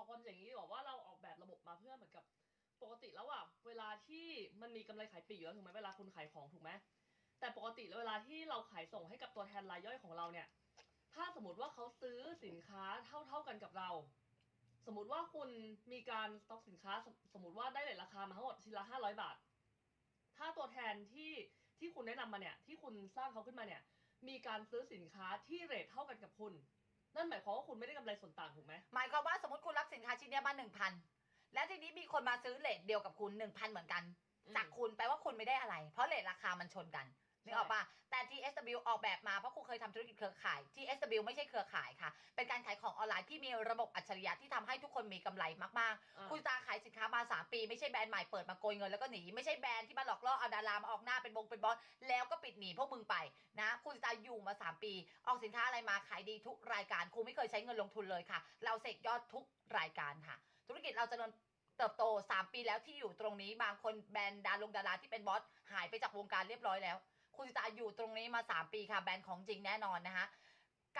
บอกความอย่างนี้ดีกว่าว่าเราออกแบบระบบมาเพื่อเหมือนกับปกติแล้วอะเวลาที่มันมีกำไรขายปลีกอยู่แล้วถูกไหมเวลาคุณขายของถูกไหมแต่ปกติแล้วเวลาที่เราขายส่งให้กับตัวแทนรายย่อยของเราเนี่ย ถ้าสมมติว่าเขาซื้อสินค้าเท่าเท่าๆกันกับเรา สมมติว่าคุณมีการสต็อกสินค้าสมสมมติว่าได้เลทราคามาทั้งหมดชิ้นละห้าร้อยบาท ถ้าตัวแทนที่ที่คุณแนะนำมาเนี่ยที่คุณสร้างเขาขึ้นมาเนี่ย มีการซื้อสินค้าที่เรทเท่ากันกับคุณ นั่นหมายความว่าคุณไม่ได้กำไรส่วนต่างถูกไหมหมายความว่าสมมติคุณรับสินค้าชิ้นเนี้ยมาหนึ่งพันและทีนี้มีคนมาซื้อเลทเดียวกับคุณหนึ่งพันเหมือนกันอืมจากคุณแปลว่าคุณไม่ได้อะไร เพราะเลทราคามันชนกันนึกออกปะแต่ TSW ออกแบบมาเพราะคุณเคยทำธุรกิจเครือข่าย TSW ไม่ใช่เครือข่ายค่ะ เป็นการขายของออนไลน์ที่มีระบบอัจฉริยะที่ทำให้ทุกคนมีกำไรมากอ่าๆคุณตาขายสินค้ามา 3 ปี ไม่ใช่แบรนด์ใหม่เปิดมาโกยเงินแล้วก็หนี ไม่ใช่แบรนด์ที่มาหลอกล่อเอาดารามาออกหน้าเป็นบงเป็นบอสแล้วก็ปิดหนีพวกมึงไปนะคุณตาอยู่ มา 3 ปี ออกสินค้าอะไรมาขายดีทุกรายการครูไม่เคยใช้เงินลงทุนเลยค่ะ เราเสกยอดทุกรายการค่ะ ธุรกิจเราเจริญเติบโต 3 ปีแล้วที่อยู่ตรงนี้บางคนแบรนด์ดารงดาราที่เป็นบอสหายไปจากวงการเรียบร้อยแล้ว คุณสิตาอยู่ตรงนี้มา 3 ปีค่ะแบรนด์ของจริงแน่นอนนะคะ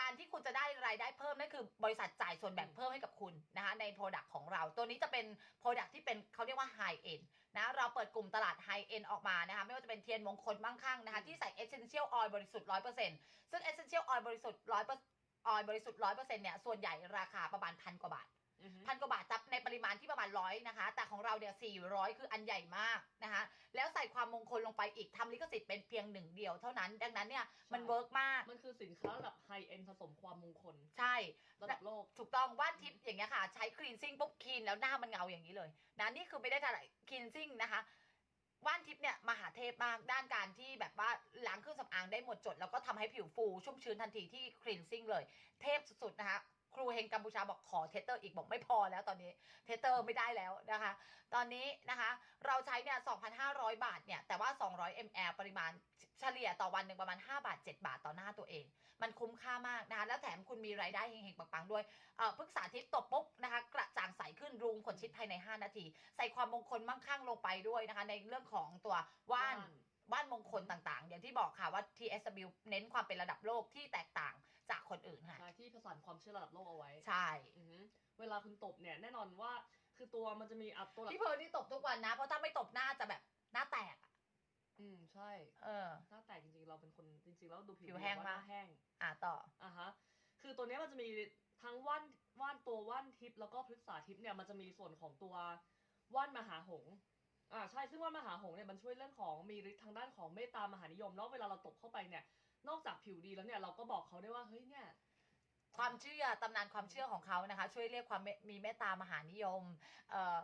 การที่คุณจะได้รายได้เพิ่มนั่นคือบริษัทจ่ายส่วนแบ่งเพิ่มให้กับคุณนะคะใน Product ของเรา ตัวนี้จะเป็น Product ที่เป็นเขาเรียกว่า High End นะเราเปิดกลุ่มตลาด High End ออกมานะคะไม่ว่าจะเป็นเทียนมงคลมั่งคั่งนะคะที่ใส่ Essential Oil บริสุทธิ์100%ซึ่ง Essential Oil บริสุทธิ์100% Oil บริสุทธิ์100%เนี่ยส่วนใหญ่ราคาประมาณพันกว่าบาทอือฮึพันกว่าบาทจับในป ริมาณที่ประมาณร้อยนะคะ แต่ของเราเนี่ยสี่ร้อยคืออันใหญ่มากนะคะ แล้วใส่ความมงคลลงไปอีกทำลิขสิทธิ์เป็นเพียงหนึ่งเดียวเท่านั้น ดังนั้นเนี่ยมันเวิร์กมาก มันคือสินค้าระดับไฮเอ็นผสมความมงคล ใช่ระดับโลก ถูกต้องว่านทิพย์อย่างเงี้ยค่ะ ใช้คลีนซิ่งปุ๊บคลีนแล้วหน้ามันเงาอย่างนี้เลยนะนี่คือไม่ได้ทำอะไรคลีนซิ่งนะคะว่านทิพย์เนี่ยมหาเทพมากด้านการที่แบบว่าล้างเครื่องสำอางได้หมดจด แล้วก็ทำให้ผิวฟูชุ่มชื้นทันทีที่คลีนซิ่งเลย เทพสุดๆนะคะ ครูเฮงกัมพูชาบอกขอเทสเตอร์อีกบอกไม่พอแล้วตอนนี้เทสเตอร์ไม่ได้แล้วนะคะ ตอนนี้นะคะเราใช้เนี่ย 2,500 บาทเนี่ย แต่ว่า 200 ml ปริมาณเฉลี่ยต่อวันหนึ่งประมาณ 5 บาท 7 บาทต่อหน้าตัวเอง มันคุ้มค่ามากนะคะ แล้วแถมคุณมีรายได้เฮงๆปังๆ ด้วยเอ่อพึกษาทิพย์ตบปุ๊บนะคะ กระจ่างใสขึ้นรูมขนชิดภายใน 5 นาที ใส่ความมงคลมั่งคั่งลงไปด้วยนะคะ ในเรื่องของตัวว่านว่านว่านมงคลต่างๆ อย่างที่บอกค่ะว่า TSW เน้นความเป็นระดับโลกที่แตกต่างจาก คนอื่นค่ะ ใช่ที่ผสานความเชื่อระดับโลกเอาไว้ใช่ อือฮึเวลาคุณตบเนี่ยแน่นอนว่าคือตัวมันจะมีอัพตัวหลักพี่เพิร์ลนี่ตบทุกวันนะ เพราะถ้าไม่ตบหน้าจะแบบหน้าแตกอะอืมใช่ เออ หน้าแตกจริงๆ เราเป็นคนจริงๆ แล้วดูผิวผิวแห้งแบบมาว่ากหน้าแห้งอะต่อ อะฮะ คือตัวเนี้ยมันจะมีทั้งว่านว่านตัวว่านทิพย์แล้วก็พฤกษาทิพย์เนี่ยมันจะมีส่วนของตัวว่านมหาหงส์อ่าใช่ซึ่งว่านมหาหงส์เนี่ยมันช่วยเรื่องของมีฤทธิ์ทางด้านของเมตตามหานิยมแล้วเวลาเราตบเข้าไปเนี่ย นอกจากผิวดีแล้วเนี่ยเราก็บอกเขาได้ว่าเฮ้ยเนี่ย ความเชื่อตำนานความเชื่อของเขานะคะ ช่วยเรียกความเมมีเมตตามหานิยมเอ่อ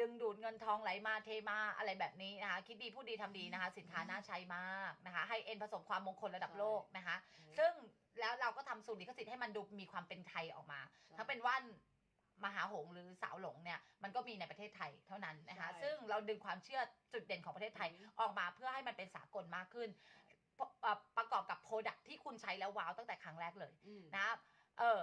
ดึงดูดเงินทองไหลมาเทมาอะไรแบบนี้นะคะ คิดดีพูดดีทำดีนะคะ สินค้าน่าใช้มากนะคะให้เอ็นผสมความมงคลระดับโลกนะคะ ซึ่งแล้วเราก็ทำสูตรลิขสิทธิ์ให้มันดูมีความเป็นไทยออกมาถ้าเป็นว่านมหาหงส์หรือสาวหลงเนี่ยมันก็มีในประเทศไทยเท่านั้นนะคะ ใช่ซึ่งเราดึงความเชื่อจุดเด่นของประเทศไทยอืม ออกมาเพื่อให้มันเป็นสากลมากขึ้น ปะเอ่อประกอบกับโปรดักที่คุณใช้แล้วว้าวตั้งแต่ครั้งแรกเลยอืมนะครับเออ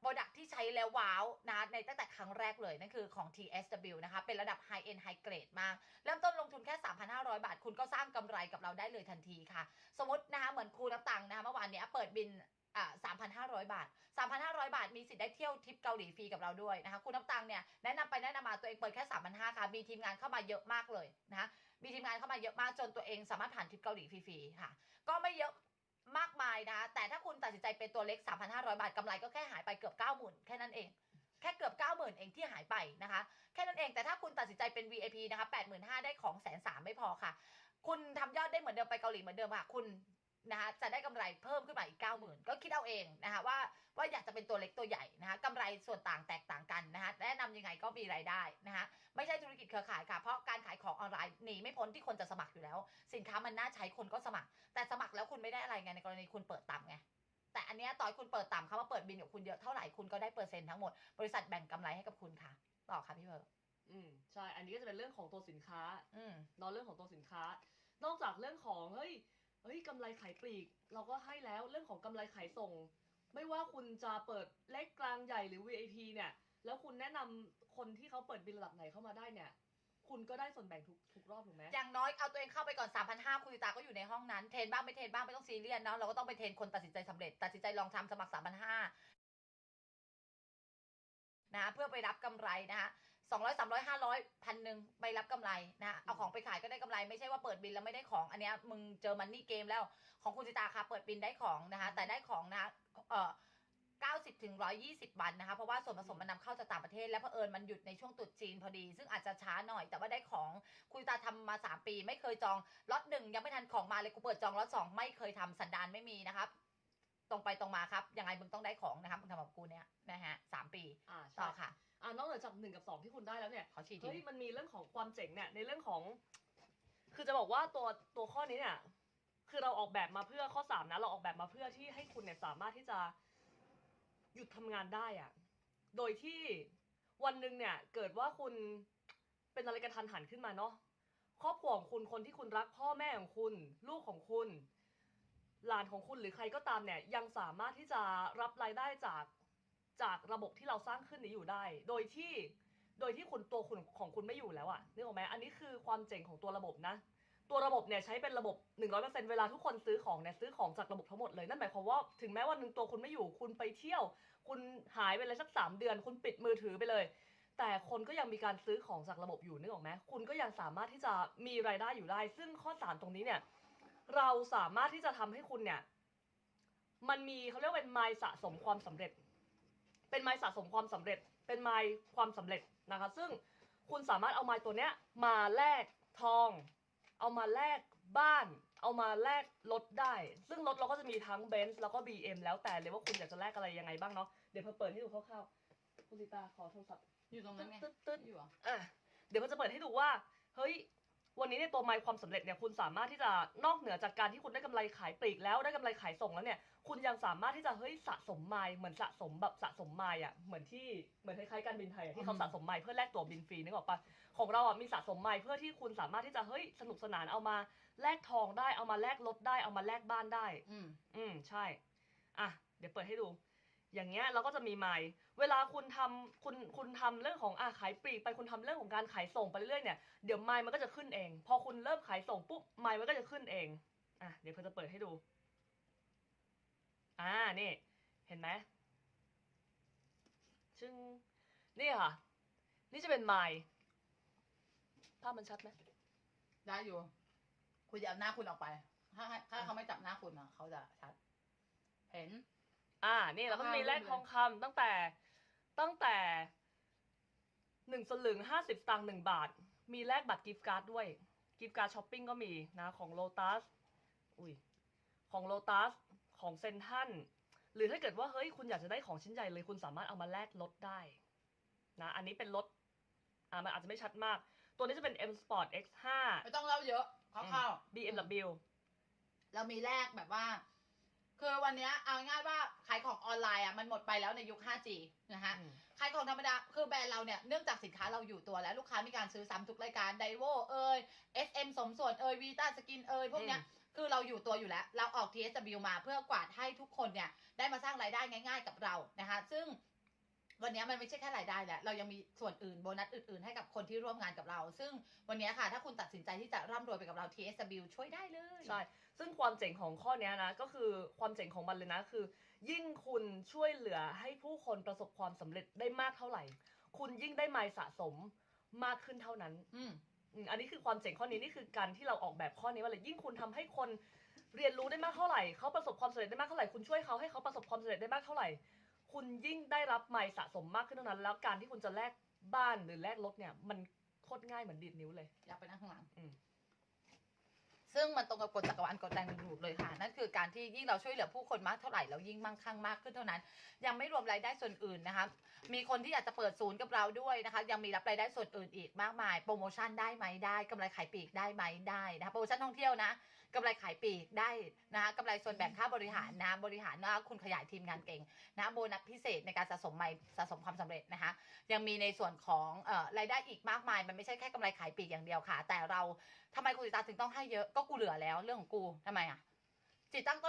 โปรดักที่ใช้แล้วว้าวนะในตั้งแต่ครั้งแรกเลย นั่นคือของ TSW นะคะ เป็นระดับ High End High Grade มาก เริ่มต้นลงทุนแค่ 3,500 บาท คุณก็สร้างกำไรกับเราได้เลยทันทีค่ะ สมมตินะคะเหมือนครูน้ำตังนะคะเมื่อวานเนี้ยเปิดบินอ่า3,500 บาท 3,500 บาท มีสิทธิ์ได้เที่ยวทริปเกาหลีฟรีกับเราด้วยนะคะ คุณน้ำตังเนี่ยแนะนำไปแนะนำมาตัวเองเปิดแค่ 3,500ค่ะ มีทีมงานเข้ามาเยอะมากเลยนะคะ มีทีมงานเข้ามาเยอะมากจนตัวเองสามารถผ่านทริปเกาหลีฟรีๆค่ะ ก็ไม่เยอะมากมายนะคะแต่ถ้าคุณตัดสินใจเป็นตัวเล็ก 3,500 บาทกำไรก็แค่หายไปเกือบ 90,000 แค่นั้นเอง แค่เกือบ 90,000 เองที่หายไปนะคะ แค่นั้นเองแต่ถ้าคุณตัดสินใจเป็น VIP นะคะ85,000 ได้ของแสนสามไม่พอค่ะ คุณทำยอดได้เหมือนเดิมไปเกาหลีเหมือนเดิมค่ะ คุณ นะคะจะได้กำไรเพิ่มขึ้นมาอีก 90,000 ก็คิดเอาเองนะคะว่าว่าอยากจะเป็นตัวเล็กตัวใหญ่นะคะกำไรส่วนต่างแตกต่างกันนะคะแนะนำยังไงก็มีรายได้นะคะไม่ใช่ธุรกิจเครือข่ายค่ะ เพราะการขายของออนไลน์หนีไม่พ้นที่คนจะสมัครอยู่แล้ว สินค้ามันน่าใช้คนก็สมัคร แต่สมัครแล้วคุณไม่ได้อะไรไงในกรณีคุณเปิดต่ำไงแต่อันเนี้ยต่อยคุณเปิดต่ำเขามาเปิดบินกับคุณเยอะเท่าไหร่คุณก็ได้เปอร์เซ็นต์ทั้งหมดบริษัทแบ่งกำไรให้กับคุณค่ะต่อค่ะพี่เบิร์ดอืมใช่ อันนี้ก็จะเป็นเรื่องของตัวสินค้า อืมเนาะเรื่องของตัวสินค้า นอกจากเรื่องของเฮ้ยเฮ้ยกำไรขายปลีก เราก็ให้แล้วเรื่องของกำไรขายส่ง ไม่ว่าคุณจะเปิดเล็กกลางใหญ่หรือ VIP เนี่ย แล้วคุณแนะนำคนที่เขาเปิดบินระดับไหนเข้ามาได้เนี่ย คุณก็ได้ส่วนแบ่งทุกทุกรอบถูกไหม อย่างน้อยเอาตัวเองเข้าไปก่อน 3,500คุณติตาก็อยู่ในห้องนั้น เทรนบ้างไม่เทรนบ้างไม่ต้องซีเรียสเนาะเราก็ต้องไปเทรนคนตัดสินใจสำเร็จ ตัดสินใจลองทำสมัคร 3,500นะเพื่อไปรับกำไรนะคะ สองร้อยสามร้อยห้าร้อยพันหนึ่งไปรับกำไรนะเอาของไปขายก็ได้กำไรไม่ใช่ว่าเปิดบินแล้วไม่ได้ของอันเนี้ยมึงเจอมันนี่เกมแล้วของคุณจิตาค่ะเปิดบินได้ของนะคะแต่ได้ของนะคะเอ่อ90ถึง120 วันนะคะ เพราะว่าส่วนผสมมันนำเข้าจากต่างประเทศ และเผอิญมันหยุดในช่วงตรุษจีนพอดี ซึ่งอาจจะช้าหน่อย แต่ว่าได้ของคุณตาทำมา 3 ปี ไม่เคยจองล็อตหนึ่งยังไม่ทันของมาเลยกูเปิดจองล็อตสองไม่เคยทำสันดานไม่มีนะครับ ตรงไปตรงมาครับ ยังไงมึงต้องได้ของนะครับมึงทำกับกูเนี่ยนะฮะสามปีอ่าต่ใช่อค่ะอ่านอกเหนือจากหนึ่งกับสองที่คุณได้แล้วเนี่ยขอฉีดทีเฮ้ยมันมีเรื่องของความเจ๋งเนี่ยในเรื่องของ คือจะบอกว่าตัวตัวข้อนี้เนี่ย คือเราออกแบบมาเพื่อข้อสามนะ เราออกแบบมาเพื่อที่ให้คุณเนี่ยสามารถที่จะหยุดทำงานได้อะโดยที่วันหนึ่งเนี่ย เกิดว่าคุณเป็นอะไรกระทันหันขึ้นมาเนาะครอบครัวของคุณคนที่คุณรักพ่อแม่ของคุณ ลูกของคุณ หลานของคุณหรือใครก็ตามเนี่ยยังสามารถที่จะรับรายได้จากจากระบบที่เราสร้างขึ้นนี้อยู่ได้ โดยที่โดยที่คุณตัวคุณของคุณไม่อยู่แล้วอะนึกออกไหมอันนี้คือความเจ๋งของตัวระบบนะ ตัวระบบเนี่ยใช้เป็นระบบ 100%เวลาทุกคนซื้อของเนี่ยซื้อของจากระบบทั้งหมดเลย นั่นหมายความว่าถึงแม้วันหนึ่งตัวคุณไม่อยู่ คุณไปเที่ยว คุณหายไปเลยสักสามเดือน คุณปิดมือถือไปเลย แต่คนก็ยังมีการซื้อของจากระบบอยู่นึกออกไหมคุณก็ยังสามารถที่จะมีรายได้อยู่ได้ ซึ่งข้อสามตรงนี้เนี่ย เราสามารถที่จะทำให้คุณเนี่ย มันมีเขาเรียกว่าเป็นไมล์สะสมความสำเร็จ เป็นไมล์สะสมความสำเร็จ เป็นไมล์ความสำเร็จนะคะ ซึ่งคุณสามารถเอาไมล์ตัวเนี้ยมาแลกทอง เอามาแลกบ้าน เอามาแลกรถได้ ซึ่งรถเราก็จะมีทั้งเบนซ์แล้วก็ BM แล้วแต่เลยว่าคุณอยากจะแลกอะไรยังไงบ้างเนาะ เดี๋ยวพอเปิดให้ดูคร่าวๆคุณสิตาขอโทรศัพท์อยู่ตรงนั้นไงตึ๊ดตึ๊ดอยู่เหรออะเดี๋ยวมันจะเปิดให้ดูว่า เฮ้ย วันนี้ในยตัวไมล์ความสำเร็จเนี่ยคุณสามารถที่จะนอกเหนือจากการที่คุณได้กำไรขายปลีกแล้วได้กำไรขายส่งแล้วเนี่ยคุณยังสามารถที่จะเฮ้ยสะสมไมล์เหมือนสะสมแบบสะสมไมล์อะเหมือนที่เหมือนคล้ายๆการบินไทยอะที่เขาอืมสะสมไมล์เพื่อแลกตั๋วบินฟรีนึกออกปะของเราอะมีสะสมไมล์เพื่อที่คุณสามารถที่จะเฮ้ยสนุกสนานเอามาแลกทองได้เอามาแลกรถได้เอามาแลกบ้านได้ อืมอืมใช่อะเดี๋ยวเปิดให้ดู อย่างเงี้ยเราก็จะมีไมล์เวลาคุณทำคุณคุณทำเรื่องของอะขายปลีกไปคุณทำเรื่องของการขายส่งไปเรื่อยๆเนี่ยเดี๋ยวไมล์มันก็จะขึ้นเอง พอคุณเริ่มขายส่งปุ๊บไมล์มันก็จะขึ้นเองอะเดี๋ยวเพื่อจะเปิดให้ดูอ่านี่เห็นไหมชึงนี่ค่ะ นี่จะเป็นไมล์ภาพมันชัดไหมได้อยู่ คุณจะเอาหน้าคุณออกไป ถ้าถ้าเขาไม่จับหน้าคุณอะเขาจะชัด เห็น อ่านี่เราก็จะมีอ่าแลกรูปเลยทองคำตั้งแต่ตั้งแต่หนึ่งสลึงห้าสิบตังค์หนึ่งบาท มีแลกบัตรกิฟต์การ์ดด้วย กิฟต์การ์ดช้อปปิ้งก็มีนะของโลตัสอุ้ยของโลตัสของเซนทันหรือถ้าเกิดว่าเฮ้ยคุณอยากจะได้ของชิ้นใหญ่เลยคุณสามารถเอามาแลกลดได้นะอันนี้เป็นลดอ่ามันอาจจะไม่ชัดมาก ตัวนี้จะเป็น M Sport X5 ไม่ต้องเล่าเยอะคร่าวๆ BMW เรามีแลกแบบว่า คือวันเนี้ยเอาง่ายๆว่าขายของออนไลน์อะมันหมดไปแล้วในยุค 5G นะฮะอืมขายของธรรมดา คือแบรนด์เราเนี่ย เนื่องจากสินค้าเราอยู่ตัวแล้ว ลูกค้ามีการซื้อซ้ำทุกรายการไดโวเอย SM สมส่วนเอยวีต้าสกินเอยพวกเนี้ย คือเราอยู่ตัวอยู่แล้ว เราออก TSW มาเพื่อกวาดให้ทุกคนเนี่ย ได้มาสร้างรายได้ง่าย ๆ กับเรานะคะ ซึ่งวันนี้มันไม่ใช่แค่รายได้แหละ เรายังมีส่วนอื่นโบนัสอื่นๆ ให้กับคนที่ร่วมงานกับเรา ซึ่งวันนี้ค่ะ ถ้าคุณตัดสินใจที่จะร่ำรวยไปกับเรา TSW ช่วยได้เลย ใช่ ซึ่งความเจ๋งของข้อเนี้ยนะก็คือความเจ๋งของมันเลยนะคือ ยิ่งคุณช่วยเหลือให้ผู้คนประสบความสำเร็จได้มากเท่าไหร่ คุณยิ่งได้ไมล์สะสมมากขึ้นเท่านั้น อืมอืมอันนี้คือความเจ๋งข้อนี้นี่คือการที่เราออกแบบข้อนี้ว่าเลยยิ่งคุณทำให้คนเรียนรู้ได้มากเท่าไหร่เขาประสบความสำเร็จได้มากเท่าไหร่คุณช่วยเขาให้เขาประสบความสำเร็จได้มากเท่าไหร่ คุณยิ่งได้รับไมล์สะสมมากขึ้นเท่านั้น แล้วการที่คุณจะแลกบ้านหรือแลกรถเนี่ย มันโคตรง่ายเหมือนดีดนิ้วเลย อยากไปนั่งข้างหลังอืม ซึ่งมันตรงกับกฎจักรวาลกฎแรงดึงดูดเลยค่ะ นั่นคือการที่ยิ่งเราช่วยเหลือผู้คนมากเท่าไหร่เรายิ่งมั่งคั่งมากขึ้นเท่านั้น ยังไม่รวมรายได้ส่วนอื่นนะคะ มีคนที่อยากจะเปิดศูนย์กับเราด้วยนะคะ ยังมีรับรายได้ส่วนอื่นอีกมากมาย โปรโมชั่นได้ไหมได้กำไรขายปลีกได้ไหมได้นะคะโปรโมชั่นท่องเที่ยวนะ กำไรขายปีกได้นะคะกำไรส่วนแบ่งค่าบริหารนะบริหารนะคุณขยายทีมงานเก่งนะโบนัสพิเศษในการสะสมใหม่สะสมความสำเร็จนะคะยังมีในส่วนของเอ่อรายได้อีกมากมาย มันไม่ใช่แค่กำไรขายปีกอย่างเดียวค่ะ แต่เราทำไมคุณจิตาถึงต้องให้เยอะก็กูเหลือแล้วเรื่องของกูทำไมอะจิตตั้งต้น